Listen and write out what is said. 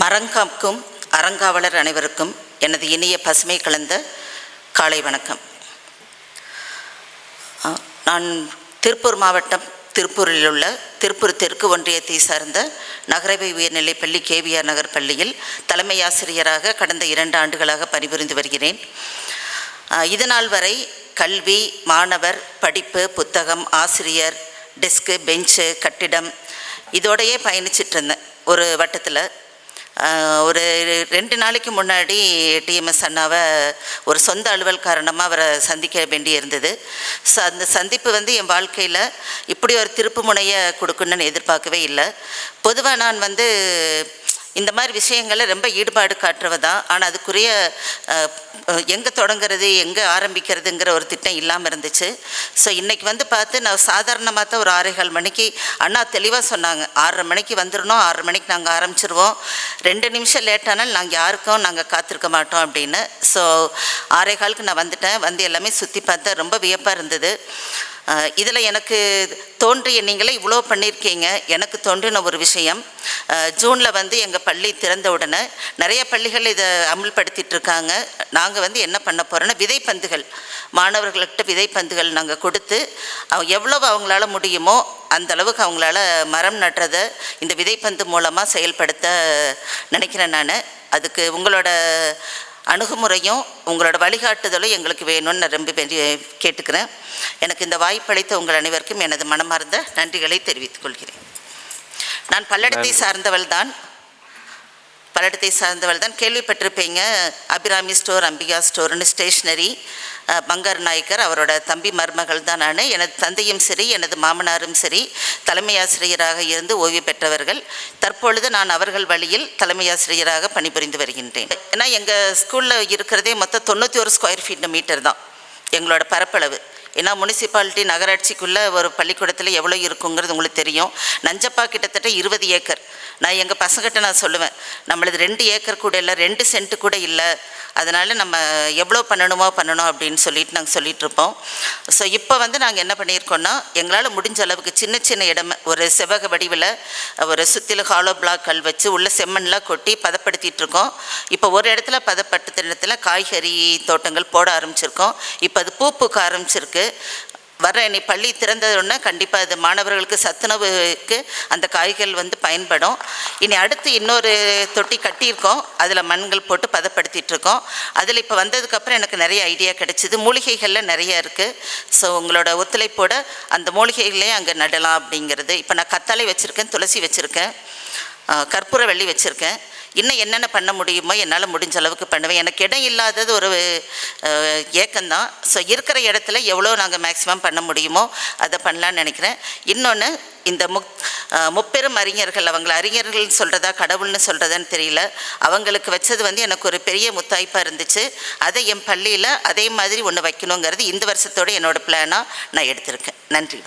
மரங்காக்கும் அறங்காவலர் அனைவருக்கும் எனது இனிய பசுமை கலந்த காலை வணக்கம். நான் திருப்பூர் மாவட்டம் திருப்பூரில் உள்ள திருப்பூர் தெற்கு ஒன்றியத்தை சார்ந்த நகரவை உயர்நிலைப் பள்ளி கேவிஆர் நகர் பள்ளியில் தலைமை ஆசிரியராக கடந்த இரண்டு ஆண்டுகளாக பணிபுரிந்து வருகிறேன். இதனால் வரை கல்வி மாணவர் படிப்பு புத்தகம் ஆசிரியர் டெஸ்க்கு பெஞ்சு கட்டிடம் இதோடையே பயணிச்சிட்டு இருந்தேன். ஒரு வட்டத்தில் ஒரு ரெண்டு நாளைக்கு முன்னாடி டிஎம்எஸ் அண்ணாவை ஒரு சொந்த அலுவல் காரணமாக அவரை சந்திக்க வேண்டி இருந்தது ஸோ அந்த சந்திப்பு வந்து என் வாழ்க்கையில் இப்படி ஒரு திருப்பு முனையை கொடுக்கணும்னு எதிர்பார்க்கவே இல்லை. பொதுவாக நான் வந்து இந்த மாதிரி விஷயங்களை ரொம்ப ஈடுபாடு காட்டுறவ தான் ஆனால் அதுக்குரிய எங்கே தொடங்குறது எங்கே ஆரம்பிக்கிறதுங்கிற ஒரு திட்டம் இல்லாமல் இருந்துச்சு. ஸோ இன்றைக்கி வந்து பார்த்து நான் சாதாரணமாக தான் ஒரு ஆறேகால் மணிக்கு அண்ணா தெளிவாக சொன்னாங்க. ஆறரை மணிக்கு வந்துடணும் ஆறரை மணிக்கு நாங்கள் ஆரம்பிச்சிருவோம். ரெண்டு நிமிஷம் லேட்டானால் நாங்கள் யாருக்கும் நாங்கள் காத்திருக்க மாட்டோம் அப்படின்னு. ஸோ ஆறே காலுக்கு நான் வந்துட்டேன். வந்து எல்லாமே சுற்றி பார்த்தேன் ரொம்ப வியப்பாக இருந்தது. இதில் எனக்கு தோன்றிய நீங்களே இவ்வளோ பண்ணியிருக்கீங்க எனக்கு தோன்றின ஒரு விஷயம். ஜூனில் வந்து எங்கள் பள்ளி திறந்த உடனே நிறைய பள்ளிகள் இதை அமுல்படுத்திட்டு இருக்காங்க. நாங்கள் வந்து என்ன பண்ண போகிறோன்னா விதைப்பந்துகள். மாணவர்கள்கிட்ட விதைப்பந்துகள் நாங்கள் கொடுத்து அவங்க எவ்வளவு அவங்களால முடியுமோ அந்த அளவுக்கு அவங்களால மரம் நடுறதை இந்த விதைப்பந்து மூலமாக செயல்படுத்த நினைக்கிறேன் நான். அதுக்கு உங்களோட அணுகுமுறையும் உங்களோட வழிகாட்டுதலும் எங்களுக்கு வேணும்னு நான் ரொம்ப கேட்டுக்கிறேன். எனக்கு இந்த வாய்ப்பளித்த உங்கள் அனைவருக்கும் எனது மனமார்ந்த நன்றிகளை தெரிவித்துக் கொள்கிறேன். நான் பல்லடத்தை சார்ந்தவள் தான் பல்லடத்தை சார்ந்தவள் தான் கேள்விப்பட்டிருப்பீங்க. அபிராமி ஸ்டோர் அம்பிகா ஸ்டோர்னு ஸ்டேஷ்னரி. பங்கர் நாயக்கர் அவரோட தம்பி மருமகள் தான் நான். எனது தந்தையும் சரி எனது மாமனாரும் சரி தலைமை ஆசிரியராக இருந்து ஓய்வு பெற்றவர்கள். தற்பொழுது நான் அவர்கள் வழியில் தலைமை ஆசிரியராக பணிபுரிந்து வருகின்றேன். ஏன்னா எங்கள் ஸ்கூலில் இருக்கிறதே மொத்தம் தொண்ணூற்றி ஒரு ஸ்கொயர் ஃபீட் மீட்டர் தான். எங்களோட பரப்பளவு. ஏன்னா முனிசிபாலிட்டி நகராட்சிக்குள்ளே ஒரு பள்ளிக்கூடத்தில் எவ்வளோ இருக்குங்கிறது உங்களுக்கு தெரியும். நஞ்சப்பா கிட்டத்தட்ட இருபது ஏக்கர். நான் எங்கள் பசங்கிட்ட நான் சொல்லுவேன் நம்மளது ரெண்டு ஏக்கர் கூட இல்லை ரெண்டு சென்ட்டு கூட இல்லை. அதனால் நம்ம எவ்வளோ பண்ணணுமோ பண்ணணும் அப்படின்னு சொல்லிட்டு நாங்கள் சொல்லிகிட்ருப்போம் ஸோ இப்போ வந்து நாங்கள் என்ன பண்ணியிருக்கோன்னா எங்களால் முடிஞ்ச அளவுக்கு சின்ன சின்ன இடம் ஒரு செவ்வக வடிவில் ஒரு சுற்றிலும் ஹாலோ பிளாக்கள் வச்சு உள்ள செம்மண்லாம் கொட்டி பதப்படுத்திகிட்ருக்கோம் இப்போ ஒரு இடத்துல பதப்படுத்த இடத்துல காய்கறி தோட்டங்கள் போட ஆரம்பிச்சிருக்கோம். இப்போ இப்போ அது பூ பூக்க ஆரம்பிச்சிருக்கு. வர இனி பள்ளி திறந்ததுன்னா கண்டிப்பாக அது மாணவர்களுக்கு சத்துணவுக்கு அந்த காய்கள் வந்து பயன்படும். இனி அடுத்து இன்னொரு தொட்டி கட்டியிருக்கோம். அதில் மண்கள் போட்டு பதப்படுத்திகிட்ருக்கோம் அதில் இப்போ வந்ததுக்கப்புறம் எனக்கு நிறைய ஐடியா கிடைச்சிது. மூலிகைகளில் நிறைய இருக்குது ஸோ உங்களோட ஒத்துழைப்போட அந்த மூலிகைகளையும் அங்கே நடலாம் அப்படிங்கிறது. இப்போ நான் கத்தாழை வச்சுருக்கேன் துளசி வச்சுருக்கேன். கற்பூர வெள்ளி வச்சுருக்கேன். இன்னும் என்னென்ன பண்ண முடியுமோ என்னால் முடிஞ்ச அளவுக்கு பண்ணுவேன். எனக்கு இடம் இல்லாதது ஒரு ஏக்கம்தான். ஸோ இருக்கிற இடத்துல எவ்வளோ நாங்கள் மேக்ஸிமம் பண்ண முடியுமோ அதை பண்ணலான்னு நினைக்கிறேன். இன்னொன்று இந்த முக் முப்பெரும் அறிஞர்கள் அவங்கள அறிஞர்கள்னு சொல்கிறதா கடவுள்னு சொல்கிறதான்னு தெரியல. அவங்களுக்கு வச்சது வந்து எனக்கு ஒரு பெரிய முத்தாய்ப்பாக இருந்துச்சு. அதை என் பள்ளியில் அதே மாதிரி ஒன்று வைக்கணுங்கிறது இந்த வருஷத்தோட என்னோட பிளானாக நான் எடுத்திருக்கேன். நன்றி.